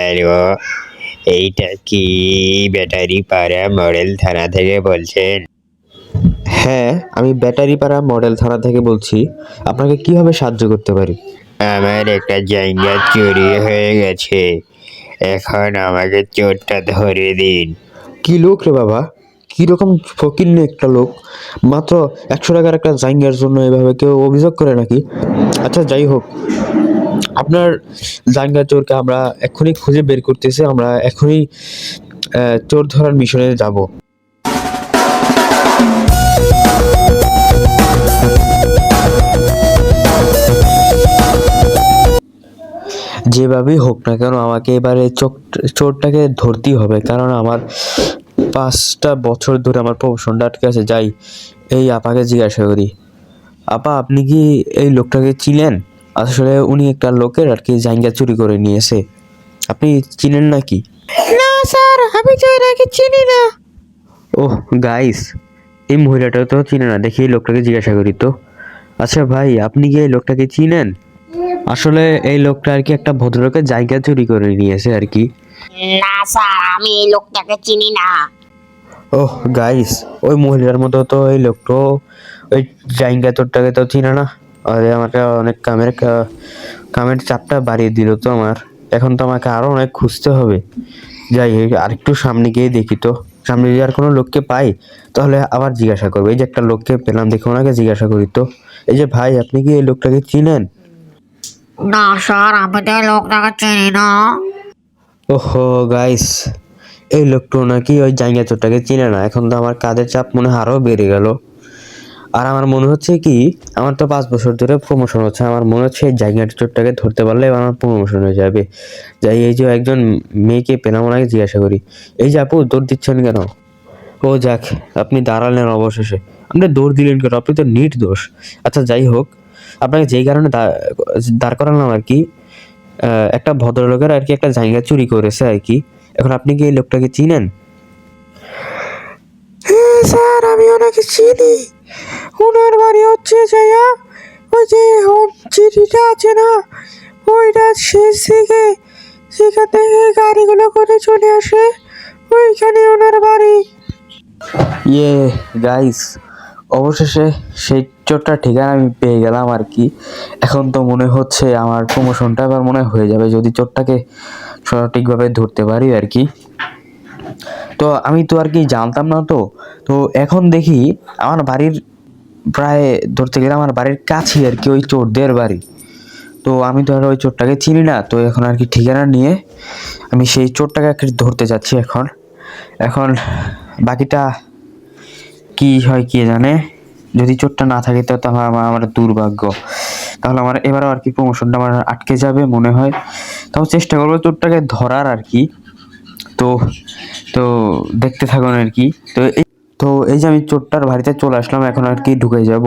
Hello এইটা কি battery পাড়া মডেল থানা থেকে বলছেন? হ্যাঁ আমি ব্যাটারি পাড়া মডেল থানা থেকে বলছি। আপনাকে কীভাবে সাহায্য করতে পারি? আমার একটা জায়গা চুরি হয়ে গেছে। এখন আমাকে চোরটা ধরে দিন। কি লোক রে বাবা? কীরকম ফকির একটা লোক? মাত্র একশো টাকার একটা জাইঙ্গার জন্য এভাবে কেউ অভিযোগ করে নাকি? আচ্ছা যাই হোক। আপনার জাইঙ্গা চোরকে আমরা এখনই খুঁজে বের করতেছি, আমরা এখনই চোর ধরার মিশনে যাব। যেভাবেই হোক না কেন, আমাকে এবারে চোখ, চোরটাকে ধরতেই হবে, কারণ আমার পাঁচটা বছর ধরে আমার প্রমোশনটা আটকে আছে। যাই, এই আপাকে জিজ্ঞাসা করি, আপা, আপনি কি এই লোকটাকে চিনেন? আসলে উনি একটা লোকের আর কি জাইঙ্গা চুরি করে নিয়েছে। আপনি চিনেন নাকি? না স্যার আমি তো চিনি না। ওহ গাইস এই মহিলাটা তো চিনে না দেখি লোকটাকে জিজ্ঞাসা করি তো। আচ্ছা ভাই আপনি কি এই লোকটাকে চিনেন? আসলে এই লোকটা আর কি একটা ভদ্রলোকের জায়গা চুরি করে নিয়েছে আর কি। না স্যার আমি এই লোকটাকে চিনি না। ওহ গাইস ওই মহিলার মতো তো এই লোকটাও ওই জাইঙ্গা তোরটাকে তো চিনে না। আরে আমাকে অনেক কামের কামের চাপটা বাড়িয়ে দিল তো আমার। এখন তো আমাকে আরও অনেক খুঁজতে হবে। যাই হোক আরেকটু সামনে গিয়ে দেখি তো। সামনে যদি আর কোনো লোককে পাই তাহলে আবার জিজ্ঞাসা করব। এই যে একটা লোককে পেলাম দেখে ওনাকে জিজ্ঞাসা করি তো। এই যে ভাই আপনি কি এই লোকটাকে চিনেন? না স্যার আমি তো এই লোকটাকে চিনি না। ওহো গাইস এই লোকটা নাকি ওই জাঙ্গিয়া চোরটাকে চিনে না। এখন তো আমার কাজের চাপ মনে হয় আরও বেড়ে গেল। আর আমার মনে হচ্ছে কি, আমার তো পাঁচ বছর ধরে প্রমোশন হচ্ছে, আমার মনে হচ্ছে এই জায়গা চোরটাকে ধরতে পারলে আমার প্রমোশন হয়ে যাবে। যাই, এই যে একজন মেয়েকে পেলাম ওনাকে জিজ্ঞাসা করি, এই যে আপু, দৌড় দিচ্ছেন কেন? ও যাক, আপনি দাঁড়ালেন অবশেষে। আপনি দৌড় দিলেন কেন? আপনি তো নিট দোষ। আচ্ছা যাই হোক, আপনাকে যেই কারণে দাঁড় করালাম আর কি একটা ভদ্রলোকের আর কি একটা জায়গা চুরি করেছে আর কি। এখন আপনি কি এই লোকটাকে চিনেন? হ্যাঁ স্যার, আমি ওনাকে চিনি। ওনার বাড়ি হচ্ছে যাইয়া, ওই যে চিঠিটা আছে না, ওইটা শেষ দিকে সেখান থেকে গাড়িগুলো করে চলে আসে, ওইখানে ওনার বাড়ি। ইয়ে গাইস অবশেষে সেই চোরটার ঠিকানা আমি পেয়ে গেলাম আর কি। এখন তো মনে হচ্ছে আমার প্রমোশনটা এবার মনে হয়ে যাবে, যদি চোরটাকে সঠিকভাবে ধরতে পারি আর কি। তো আমি তো আর কি জানতাম না তো। তো এখন দেখি আমার বাড়ির প্রায় ধরতে গেলে আমার বাড়ির কাছেই আর কি, ওই চোরদের বাড়ি। তো আমি আর ওই চোরটাকে চিনি না, তো এখন আর কি ঠিকানা নিয়ে আমি সেই চোরটাকে আর ধরতে যাচ্ছি এখন। এখন বাকিটা কি হয় কে জানে, যদি চোরটা না থাকে তো আমার, আমার- দুর্ভাগ্য। তাহলে আমার এবারও আর কি প্রমোশনটা আমার আটকে যাবে মনে হয়। তাও চেষ্টা করব চোরটাকে ধরার আর কি। তো তো দেখতে থাকুন আর কি। তো তো এই যে আমি চোরটার বাড়িতে চলে আসলাম, এখন আর কি ঢুকে যাব?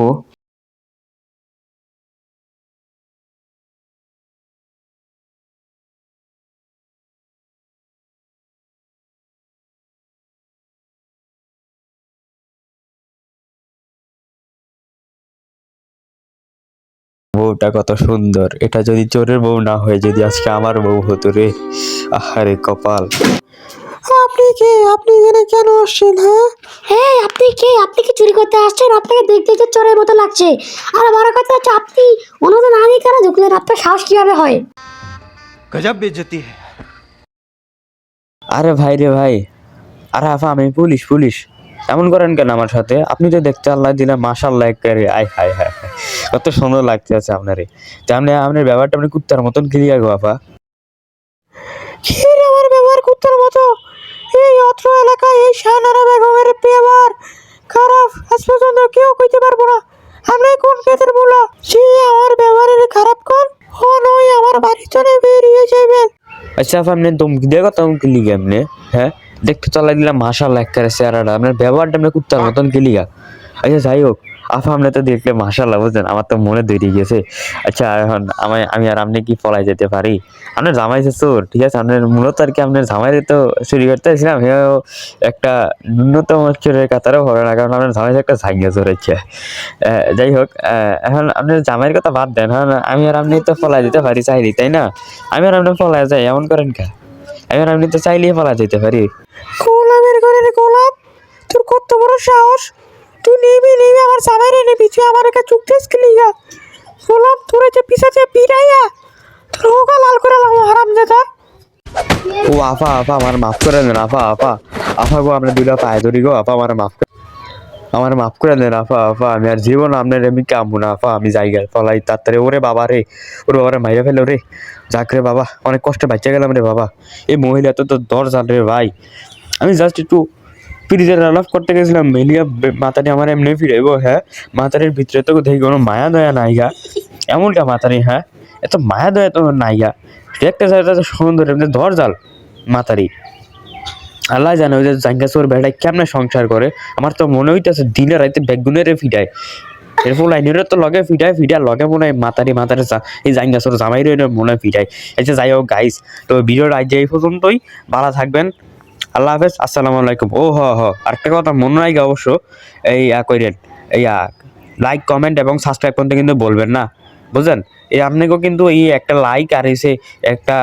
বউটা কত সুন্দর। এটা যদি চোরের বউ না হয়, যদি আজকে আমার বউ হতো রে। আহারে কপাল। আপনি কে? আপনি এখানে কেন আসছেন হ্যাঁ? হ্যাঁ আপনি কে? আপনি কি চুরি করতে আসছেন? আপনাকে দেখতে তো চোরের মতো লাগছে। আর বড় কথা হচ্ছে আপনি অনুমতি না নিয়ে কেন ঢুকলেন? আপনার সাহস কীভাবে হয়? গজব বেজতি আরে ভাই রে ভাই। আরে আফা আমি পুলিশ পুলিশ। এমন করেন কেন আমার সাথে? আপনি তো দেখতে আল্লাহ দিলে লাইক করে আই হায় হায় কত সুন্দর লাগতে আছে আপনারে। তো আপনি আপনার ব্যাপারটা আপনি কুত্তার মতন ক্লিয়ার গো আফা। শাহনারা বেগমের ব্যবহার খারাপ আজ পর্যন্ত কেউ কইতে পারব না। আপনি কোন ক্ষেত্রে বলা সে আমার ব্যবহারের খারাপ কোন ও নয়, আমার বাড়ি চলে বেরিয়ে যাবেন আচ্ছা আপা আপনি দমকি দিয়ে কথা লিগে আপনি? হ্যাঁ? দেখতে চালাই দিলাম মাশাল্লাহ করে চেহারাটা। আপনার ব্যবহারটা আপনি কুত্তার মতন ক্লিয়ার আচ্ছা যাই হোক। আপা আপনি তো দেখলে মাসাল্লাহ বুঝলেন আমার তো মনে তৈরি গেছে। আচ্ছা এখন আমি আমি আর আপনি কি পলাই যেতে পারি? আপনার জামাই যে চোর ঠিক আছে? আপনার মূলত আর কি আপনার জামাইরে তো চুরি করতে এসেছিলাম হেও একটা ন্যূনতম চোরের কাতারও হবে না কারণ আপনার জামাই একটা ঝাঙ্গা চোর হচ্ছে আহ, যাই হোক এখন আপনার জামাইয়ের কথা বাদ দেন হ্যাঁ আমি আর আপনি তো পলাই যেতে পারি চাইলি তাই না? আমি আর আপনি পলাই যাই এমন করেন কা? আমি আর আপনি তো চাইলেই পলাই যেতে পারি। গোলাম তোর কত বড় সাহস? তুই নিবি আমার চুকতেস কি লিগা গোলাম তোরে যে পিছাতে পিরাইয়া হোকা লাল করে লাম হারাম যেটা ও আপা আপা আমার মাফ করে দেন আপা আপা আপা গো, আমরা দুইটা পায়ে ধরি গো আপা আমার মাফ করে আমার মাফ করে দেন আপা আপা আমি আর জীবন আপনার এমনি কামবো না আপা আমি যাই গেল পলাই তাড়াতাড়ি। ওরে বাবা রে, ওরে বাবারে মাইরে ফেলো রে। যাক রে বাবা, অনেক কষ্টে বাচ্চা গেলাম রে বাবা। এই মহিলা তো তো দরজান রে ভাই। আমি জাস্ট একটু ফ্রিজের আলাপ করতে গেছিলাম মেলিয়া মাথাটি আমার এমনি ফিরাইবো হ্যাঁ? মাথারির ভিতরে তো দেখি কোনো মায়া দয়া নাইগা এমনটা মাথারি হ্যাঁ? এত মায়া দয়া তো নাইগা দেখতে চাই তো সুন্দর, এমনি দরজাল মাতারি। আল্লাহ জানে ওই যে জাঙ্গাসোর বেড়ায় কেমনে সংসার করে। আমার তো মনে হইতেছে দিনে রাইতে বেগুনের ফিটায় এরপর লাইনের তো লগে ফিটায় ফিটায় লগে মনে হয় মাতারি মাতারি এই জাঙ্গাসোর জামাই রয়ে মনে হয় ফিটায় এই যে যাই হোক গাইস তো ভিডিওটা আজ এই পর্যন্তই। ভালো থাকবেন। আল্লাহ হাফেজ, আসসালামু আলাইকুম। ও হ হ, আরেকটা কথা মনে নাই অবশ্য, এই ইয়া কইরেন, এই লাইক কমেন্ট এবং সাবস্ক্রাইব করতে কিন্তু বলবেন না বুঝলেন এই আপনাকেও কিন্তু এই একটা লাইক আর এসে একটা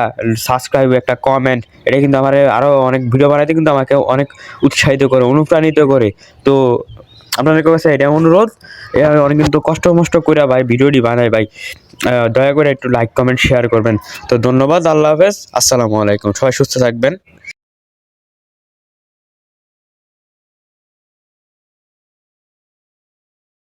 সাবস্ক্রাইব একটা কমেন্ট এটা কিন্তু আমার আরও অনেক ভিডিও বানাইতে কিন্তু আমাকে অনেক উৎসাহিত করে, অনুপ্রাণিত করে। তো আপনাদের কাছে এটা অনুরোধ, এ আমি অনেক কিন্তু কষ্ট মষ্ট করে ভাই ভিডিওটি বানাই ভাই দয়া করে একটু লাইক কমেন্ট শেয়ার করবেন। তো ধন্যবাদ, আল্লাহ হাফেজ, আসসালামু আলাইকুম, সবাই সুস্থ থাকবেন।